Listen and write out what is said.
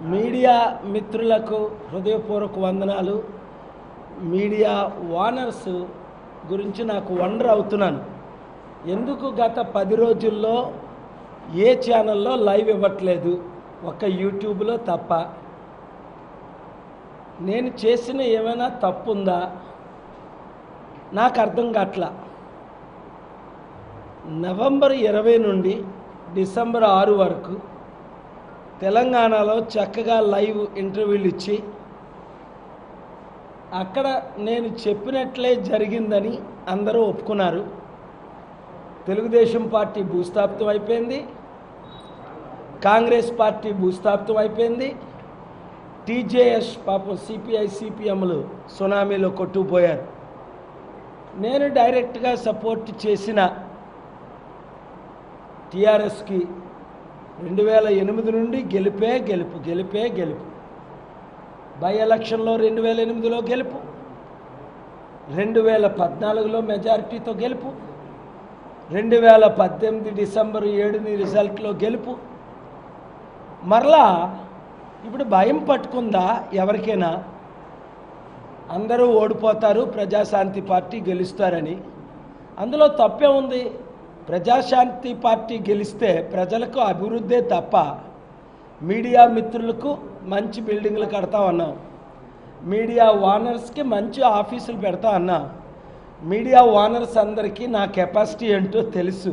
Media మిత్రులకు హృదయపూర్వక వందనాలు. మీడియా ఓనర్స్ గురించి నాకు వండర్ అవుతున్నాను. ఎందుకు గత పది రోజుల్లో ఏ ఛానల్లో లైవ్ ఇవ్వట్లేదు? ఒక యూట్యూబ్లో తప్ప. నేను చేసిన ఏమైనా తప్పుందా? నాకు అర్థం కావట్లా నవంబర్ ఇరవై నుండి డిసెంబర్ ఆరు వరకు తెలంగాణలో చక్కగా లైవ్ ఇంటర్వ్యూలు ఇచ్చి అక్కడ నేను చెప్పినట్లే జరిగిందని అందరూ ఒప్పుకున్నారు. తెలుగుదేశం పార్టీ భూస్థాపితం అయిపోయింది. కాంగ్రెస్ పార్టీ భూస్థాపితం అయిపోయింది. టీజేఎస్ పాపం సిపిఐ సిపిఎంలు సునామీలో కొట్టుకుపోయారు. నేను డైరెక్ట్గా సపోర్ట్ చేసిన టీఆర్ఎస్కి రెండు వేల ఎనిమిది నుండి గెలిపే గెలుపు గెలిపే గెలుపు. బై ఎలక్షన్లో రెండు వేల ఎనిమిదిలో గెలుపు. రెండు వేల పద్నాలుగులో మెజారిటీతో గెలుపు. రెండు వేల పద్దెనిమిది డిసెంబర్ ఏడుని రిజల్ట్లో గెలుపు. మరలా ఇప్పుడు భయం పట్టుకుందా ఎవరికైనా? అందరూ ఓడిపోతారు ప్రజాశాంతి పార్టీ గెలుస్తారని. అందులో తప్పే ఉంది. ప్రజాశాంతి పార్టీ గెలిస్తే ప్రజలకు అభివృద్ధే తప్ప మీడియా మిత్రులకు మంచి బిల్డింగ్లు కడతా ఉన్నాం మీడియా ఓనర్స్కి మంచి ఆఫీసులు పెడతా అన్నా. మీడియా ఓనర్స్ అందరికీ నా కెపాసిటీ ఏంటో తెలుసు.